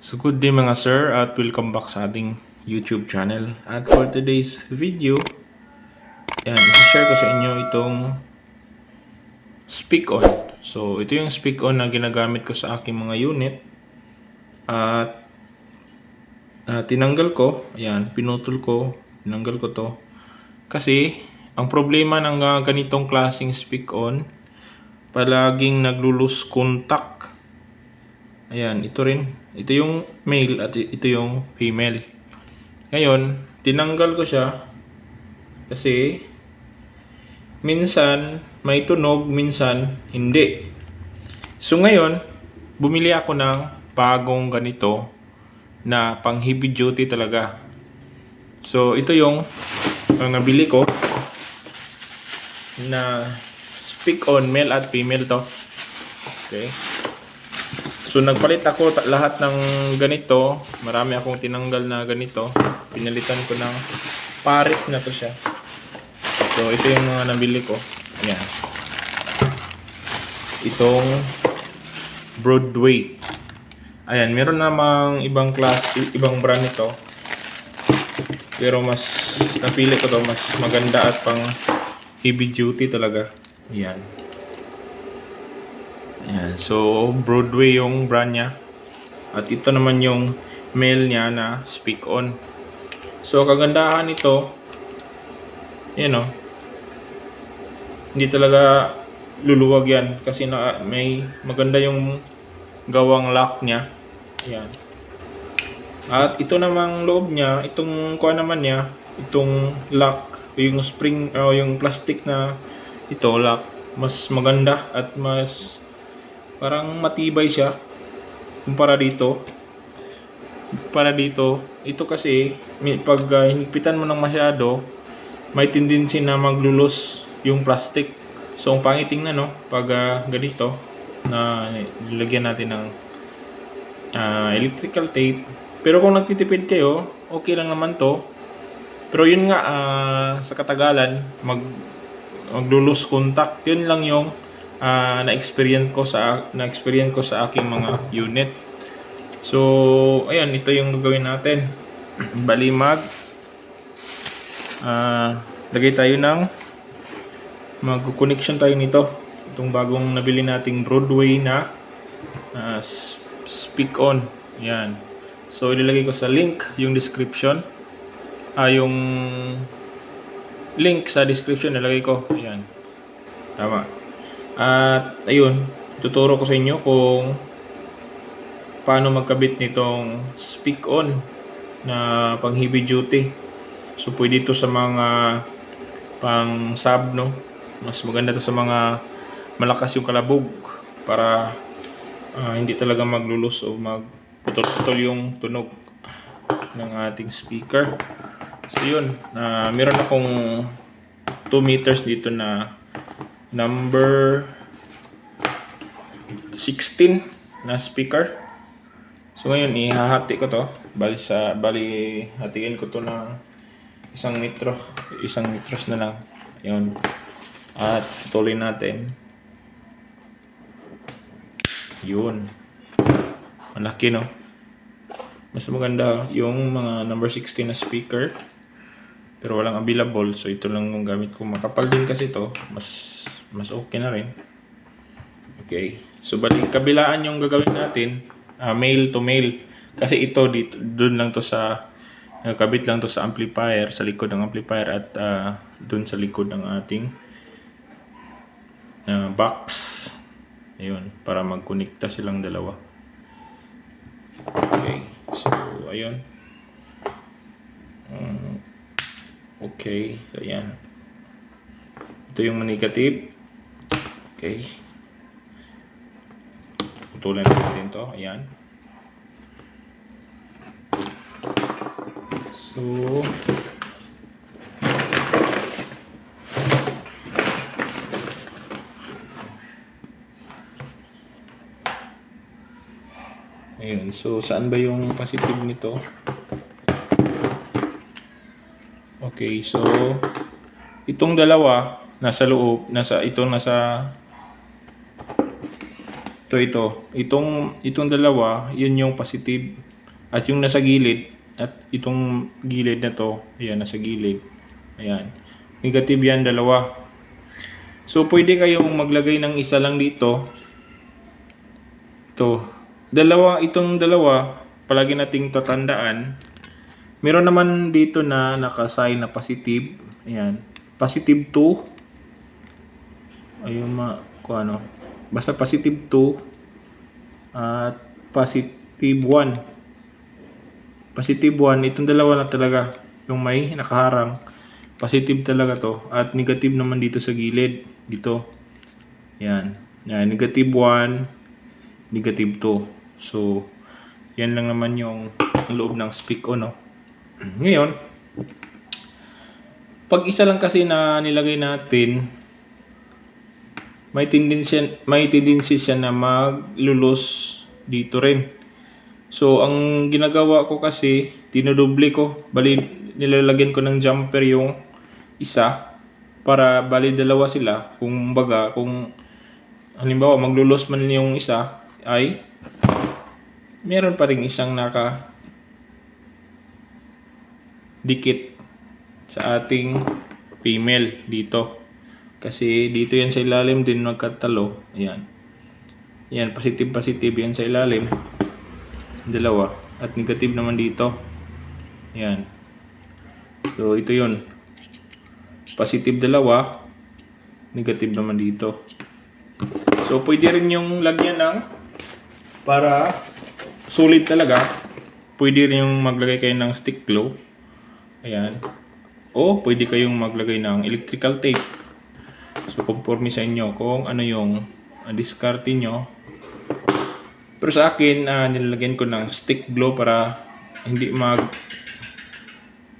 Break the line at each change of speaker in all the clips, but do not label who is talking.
So good day mga sir at welcome back sa ating YouTube channel. At for today's video, yan, i-share ko sa inyo itong speak on. So ito yung speak on na ginagamit ko sa aking mga unit. At ah, tinanggal ko, ayan, pinutol ko, tinanggal ko to. Kasi ang problema ng ah, ganitong klaseng speak on, palaging naglulus contact Ayan, ito rin. Ito yung male at ito yung female. Ngayon, tinanggal ko siya kasi minsan may tunog, minsan hindi. So ngayon, bumili ako ng bagong ganito na pang heavy duty talaga. So ito yung ang nabili ko na speak on male at female to. Okay. So nagpalit ako lahat ng ganito. Marami akong tinanggal na ganito. Pinalitan ko ng Paris na to siya. So ito yung mga nabili ko. Ayan. Itong Broadway. Ayan, meron namang ibang class, ibang brand nito. Pero mas napili ko to mas maganda at pang heavy duty talaga. Ayan. Ayan. So, Broadway yung brand niya. At ito naman yung male niya na speak on. So, kagandahan nito, yan o. Hindi talaga luluwag yan. Kasi na, may maganda yung gawang lock niya. Ayan. At ito namang loob niya, itong kuha naman niya, itong lock, yung spring, o yung plastic na ito, lock, mas maganda at mas parang matibay siya kumpara dito. Para dito ito kasi pag uh, hinigpitan mo ng masyado may tendency na maglulos yung plastic. So ang pangit tingnan no pag ah, ganito na nilagyan natin ng ah, electrical tape. Pero kung nagtitipid kayo okay lang naman to. Pero yun nga ah, sa katagalan mag maglulus contact. Yun lang yung ah, na-experience ko sa na-experience ko sa aking mga unit. So, ayan, ito yung gagawin natin. Bali mag ah, lagay tayo ng mag-connection tayo nito. Itong bagong nabili nating Broadway na s- speak on. Ayan. So, ilalagay ko sa link yung description. Ah, yung link sa description nilagay ko. Ayan. Tama. At ayun, tuturo ko sa inyo kung paano magkabit nitong speak on na pang heavy duty. So pwede ito sa mga pang sub no. Mas maganda to sa mga malakas yung kalabog para ah, hindi talaga maglulus o magputol-putol yung tunog ng ating speaker. So yun, na meron akong 2 meters dito na number 16 na speaker. So ngayon ihahati ko to. Bali sa bali hatiin ko to ng isang metro, isang metros na lang. Ayun. At tuloy natin. Yun. Malaki no. Mas maganda yung mga number 16 na speaker. Pero walang available, so ito lang yung gamit ko. Makapal din kasi ito, mas mas okay na rin. Okay. So balik kabilaan yung gagawin natin, ah, male to male. Kasi ito dito doon lang to sa nakabit lang to sa amplifier, sa likod ng amplifier at ah, doon sa likod ng ating ah, box. Ayun, para magkonekta silang dalawa. Okay. So, ayun. Mm, Okay, so yan. Ito yung negative. Okay. Putulan natin to. Ayan. So, Ayun. So, saan ba yung positive nito? Okay, so itong dalawa nasa loob, nasa ito nasa Ito, ito. Itong, itong dalawa, yun yung positive. At yung nasa gilid, at itong gilid na to, ayan, nasa gilid. Ayan. Negative yan, dalawa. So, pwede kayong maglagay ng isa lang dito. Ito. Dalawa, itong dalawa, palagi nating tatandaan. Meron naman dito na nakasign na positive. Ayan. Positive 2. Ayun ma, kung ano. Basta positive 2 at positive 1. Positive 1, itong dalawa na talaga. Yung may nakaharang. Positive talaga to. At negative naman dito sa gilid. Dito. Yan. Yan. Negative 1, negative 2. So, yan lang naman yung loob ng speak on, no? Ngayon, pag isa lang kasi na nilagay natin, may tendency, may tendency siya na maglulos dito rin. So, ang ginagawa ko kasi, tinudoble ko. Bali, nilalagyan ko ng jumper yung isa para bali dalawa sila. Kung baga, kung halimbawa maglulos man yung isa, ay meron pa rin isang naka dikit sa ating female dito. Kasi dito yan sa ilalim din nagkatalo. Ayan. Yan, positive positive yan sa ilalim. Dalawa. At negative naman dito. Ayan. So, ito yun. Positive dalawa. Negative naman dito. So, pwede rin yung lagyan ng para sulit talaga. Pwede rin yung maglagay kayo ng stick glue. Ayan. O pwede kayong maglagay ng electrical tape. So conforme sa inyo kung ano yung uh, diskarte nyo. Pero sa akin, uh, nilalagyan ko ng stick glue para hindi mag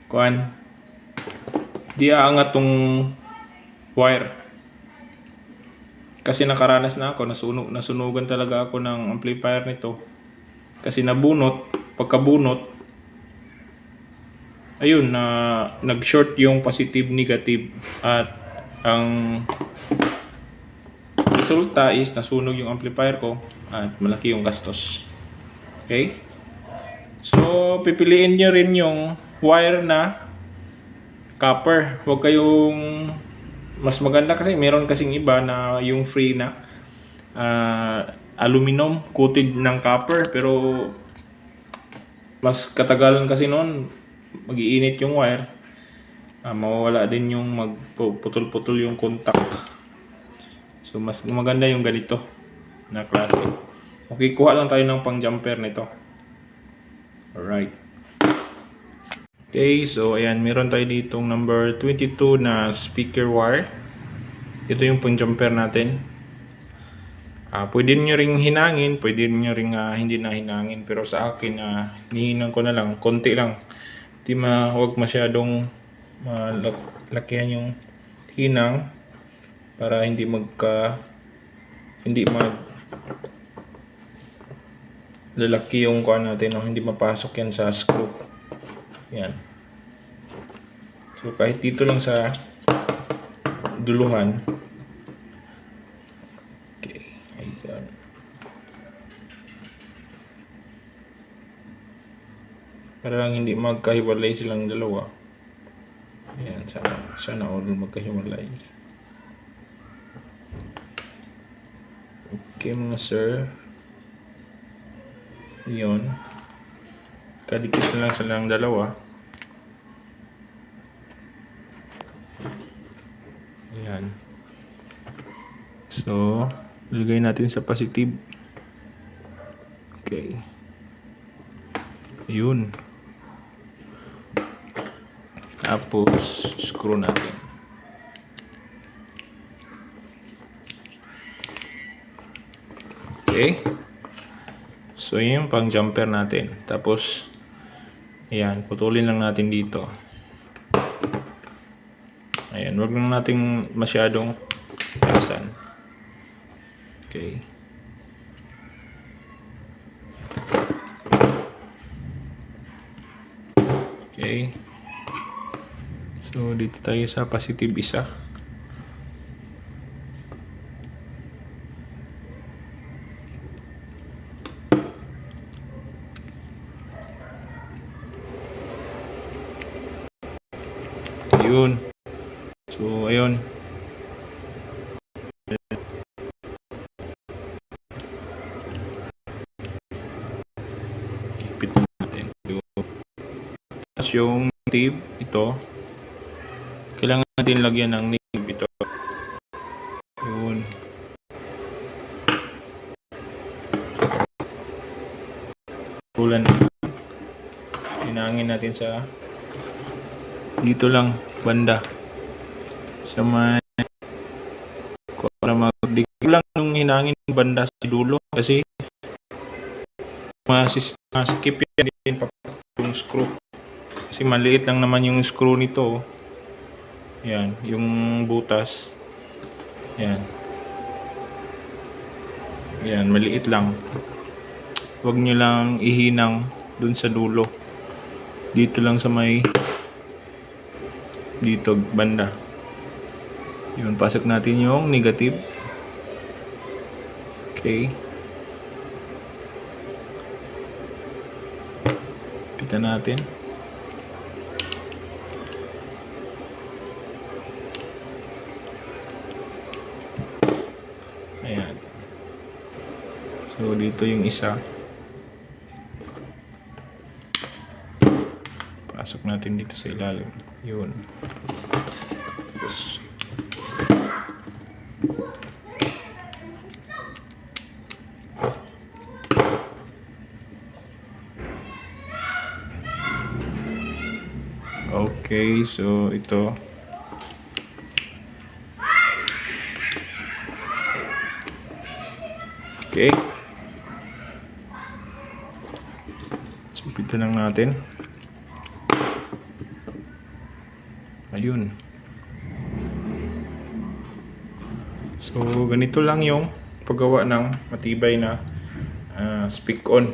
kuan di aangat tong wire. Kasi nakaranas na ako, nasunog, nasunugan talaga ako ng amplifier nito. Kasi nabunot, pagkabunot, ayun na nag-short yung positive negative at ang resulta is nasunog yung amplifier ko at malaki yung gastos. Okay? So, pipiliin nyo rin yung wire na copper. Huwag kayong mas maganda kasi meron kasing iba na yung free na ah, aluminum coated ng copper pero mas katagalan kasi noon magiinit yung wire ah, mawawala din yung magputol-putol yung contact. So mas maganda yung ganito na klase. Okay kuha lang tayo ng pang jumper nito. Alright. Okay so ayan meron tayo ditong number 22 na speaker wire. Ito yung pang jumper natin. Ah, pwede nyo ring hinangin, pwede nyo ring ah, hindi na hinangin. Pero sa akin, uh, nihinang ko na lang, konti lang. Di ma, huwag masyadong malakihan yung hinang para hindi magka hindi mag lalaki yung kuha natin no? hindi mapasok yan sa screw yan so kahit dito lang sa duluhan okay ayan para lang hindi magkahiwalay silang dalawa. Ayan, sana, sana all magkahiwalay. Okay mga sir. Yun. Kadikit na lang silang dalawa. Ayan. So, lagay natin sa positive. Okay. Ayun. Tapos, screw natin. Okay. So, yun yung pang jumper natin. Tapos, ayan, putulin lang natin dito. Ayan, wag lang nating masyadong tayo sa positive isa. Yun. So, ayun. Ipit natin. Tapos yung tip, ito, natin lagyan ng nib ito. Yun. Tulan na. Hinangin natin sa dito lang banda sa may para magdig lang yung hinangin banda sa dulo kasi masis maskip yan din pa yung screw kasi maliit lang naman yung screw nito oh. Yan yung butas. Yan. Yan maliit lang. Wag nyo lang ihinang dun sa dulo. Dito lang sa may dito banda. Yun pasok natin yung negative. Okay. Kita natin ayan so dito yung isa pasok natin dito sa ilalim yun tapos Okay, so ito. Okay. Supitan lang natin. Ayun. So, ganito lang yung paggawa ng matibay na ah, speak on.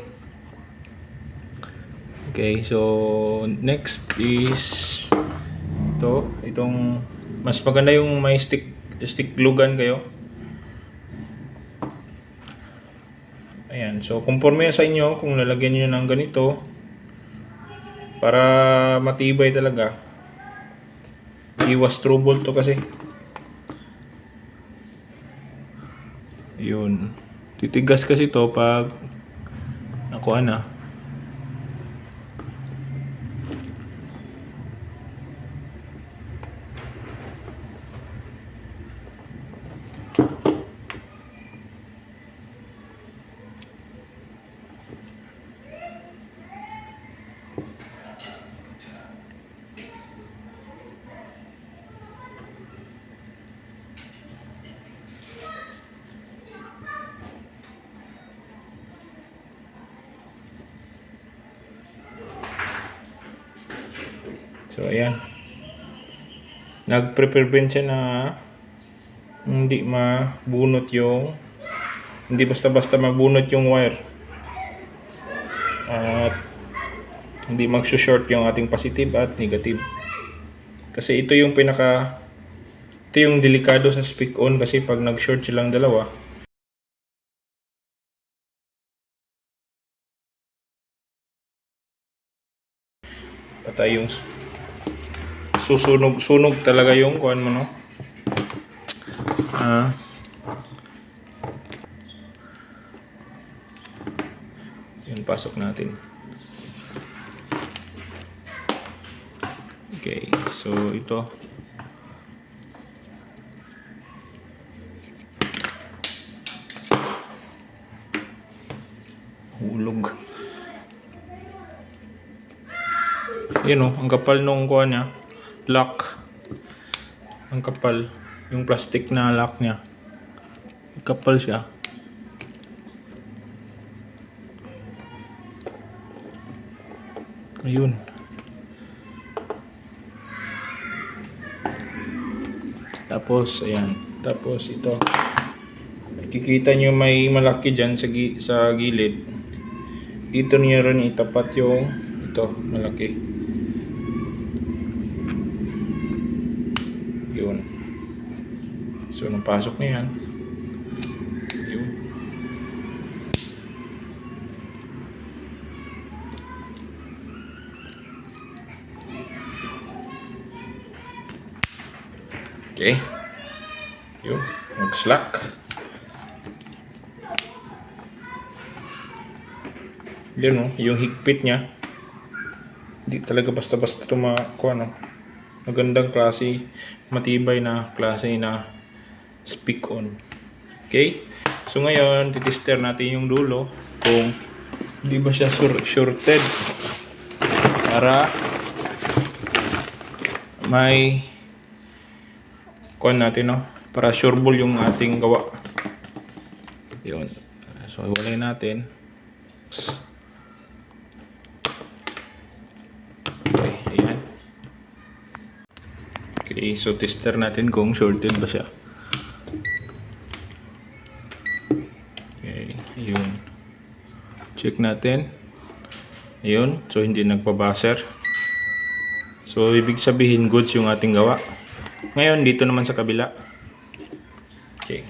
Okay, so next is ito, itong mas maganda yung may stick stick glugan kayo. Ayan, so conforme sa inyo kung lalagyan niyo ng ganito para matibay talaga. Iwas trouble to kasi. Yun. Titigas kasi to pag nakuha na. So, ayan. Nag-prepare din siya na hindi mabunot yung hindi basta-basta mabunot yung wire. At hindi mag-short yung ating positive at negative. Kasi ito yung pinaka ito yung delikado sa speak on kasi pag nag-short silang dalawa patay yung susunog sunog talaga yung kuan mo no? Ah. Yun pasok natin. Okay so ito. Hulog. Yun o, ang kapal nung kuha niya. Lock. Ang kapal. Yung plastic na lock niya. Kapal siya. Ayun. Tapos, ayan. Tapos, ito. Kikita nyo may malaki dyan sa, gi- sa gilid. Dito nyo rin itapat yung ito, malaki. Yun. So, napasok na yan. Yun. Okay. Yun. Nag-slack. Yun oh, yung higpit niya. Hindi talaga basta-basta tumakuha no. Magandang klase, matibay na klase na speak on. Okay? So ngayon, titester natin yung dulo kung hindi ba siya shorted para may kuhan natin no? Para sureball yung ating gawa. Yun. So hiwalay natin. Okay ayan. Okay so tester natin kung shorted ba siya check natin. Ayun so hindi nagpa-buzzer so ibig sabihin goods yung ating gawa. Ngayon dito naman sa kabila. Okay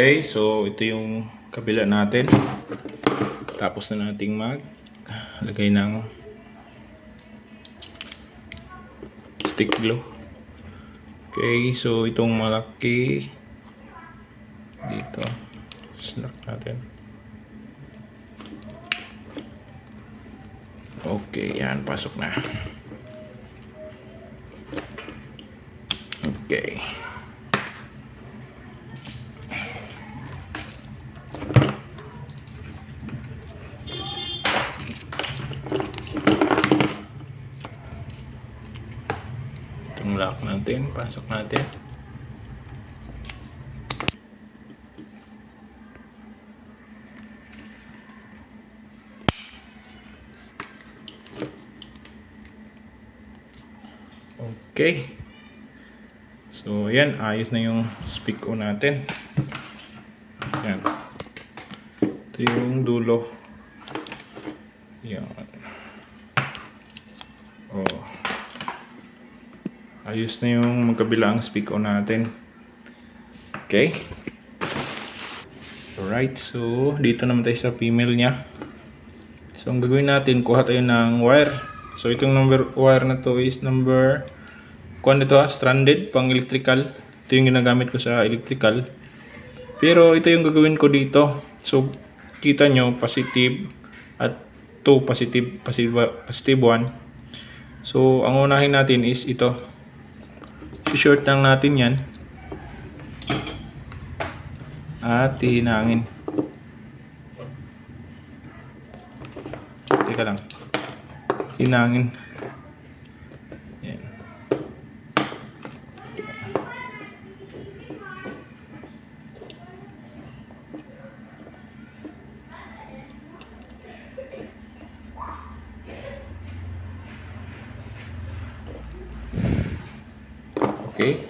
Okay, so ito yung kabila natin. Tapos na nating mag lagay ng stick glue. Okay, so itong malaki dito. Slack natin. Okay, yan. Pasok na. Okay. Itong lock natin, pasok natin. Okay. So, yan. Ayos na yung speak on natin. Yan. Ito yung dulo. Yan. Oh. Ayos na yung magkabilang speak on natin. Okay. Alright, so dito naman tayo sa female niya. So ang gagawin natin, kuha tayo ng wire. So itong number wire na to is number kuha nito ha, stranded pang electrical. Ito yung ginagamit ko sa electrical. Pero ito yung gagawin ko dito. So kita nyo positive at 2 positive positive positive 1. So ang unahin natin is ito. I-short lang natin yan. At hihinangin. Teka lang. Hinangin. Yan. Okay.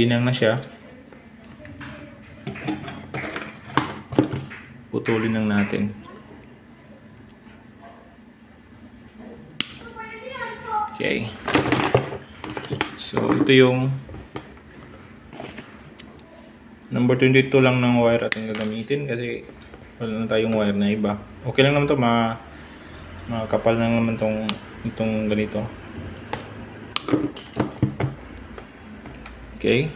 Hinang na siya. Putulin lang natin. Okay. So, ito yung number 22 lang ng wire ating gagamitin kasi wala na tayong wire na iba. Okay lang naman to ma makapal lang naman tong itong ganito. Okay.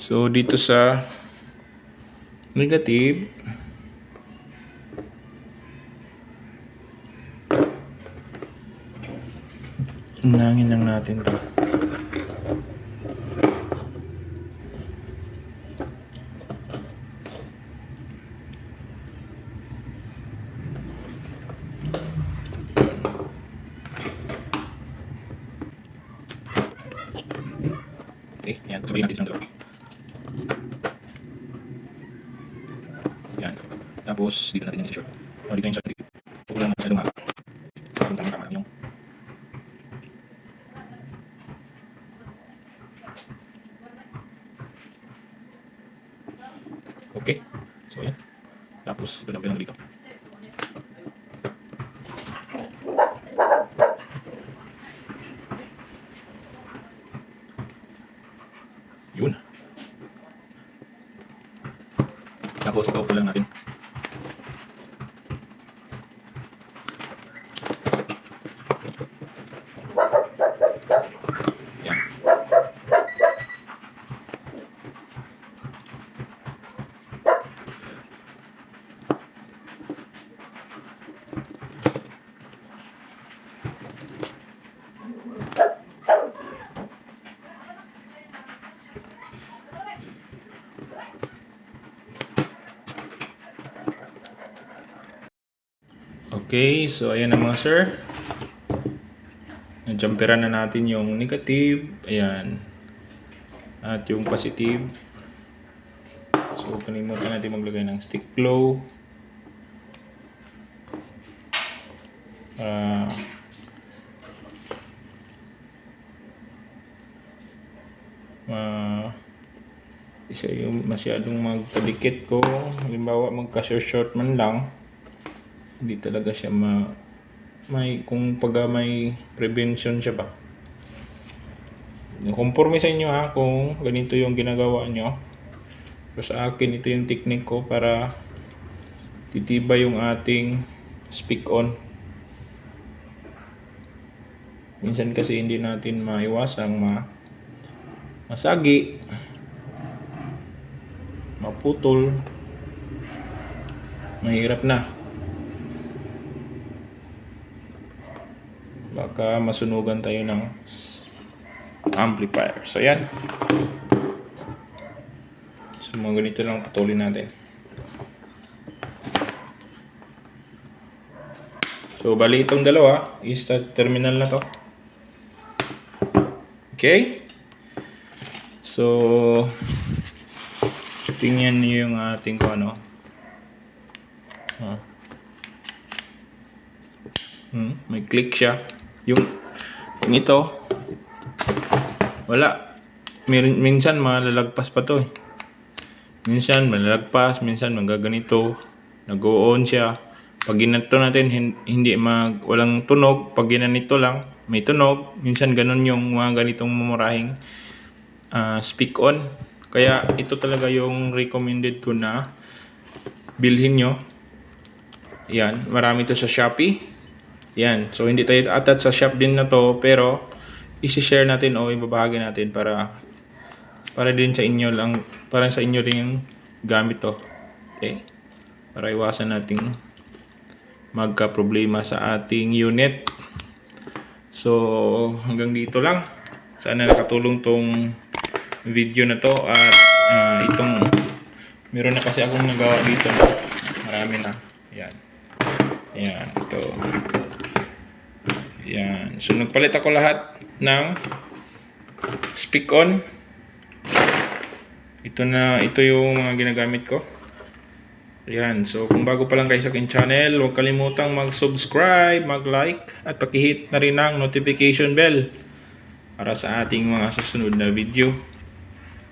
So, dito sa negative, Nangin lang natin to. Okay, yan. Sabihin natin silang dalawa. Yan. Tapos, dito natin yung short. O, dito yung short. Huwag lang masyadong haba. Yung tama-tama yung Okay. So, yan. Tapos, ganun lang dito. Yun. Tapos, ito lang natin. Yan. Okay, so ayan na mga sir. Najumperan na natin yung negative. Ayan. At yung positive. So, kalimutan natin maglagay ng stick glow. Ma di siya yung masyadong magpadikit ko halimbawa magka-short man lang hindi talaga siya ma may kung pag may prevention siya ba? Conforme sa inyo ha kung ganito yung ginagawa nyo. Pero sa akin ito yung technique ko para titiba yung ating speak on. Minsan kasi hindi natin maiwasang ma masagi maputol mahirap na baka masunugan tayo ng amplifier. So, yan. So, mga ganito lang putulin natin. So, bali itong dalawa is terminal na to. Okay? So, tingnan niyo yung ating kung ano. Ah. Hmm, may click siya. Yung, yung ito, wala. Min- minsan malalagpas pa to eh. Minsan malalagpas, minsan magaganito. Nag-on siya. Pag ginanito natin, hin- hindi mag, walang tunog. Pag ginanito lang, may tunog. Minsan ganun yung mga ganitong mumurahing ah, speak on. Kaya ito talaga yung recommended ko na bilhin nyo. Yan, marami to sa Shopee. Yan. So, hindi tayo attach sa shop din na to, pero isi-share natin o ibabahagi natin para para din sa inyo lang, para sa inyo rin yung gamit to. Okay? Para iwasan nating magka-problema sa ating unit. So, hanggang dito lang. Sana nakatulong tong video na to at ah, itong meron na kasi akong nagawa dito marami na. Yan. Yan. Ito. So, nagpalit ako lahat ng speak on. Ito na, ito yung mga ginagamit ko. Yan. So, kung bago pa lang kayo sa aking channel, huwag kalimutang mag-subscribe, mag-like, at pakihit na rin ang notification bell para sa ating mga susunod na video.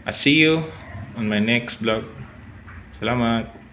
I'll see you on my next vlog. Salamat!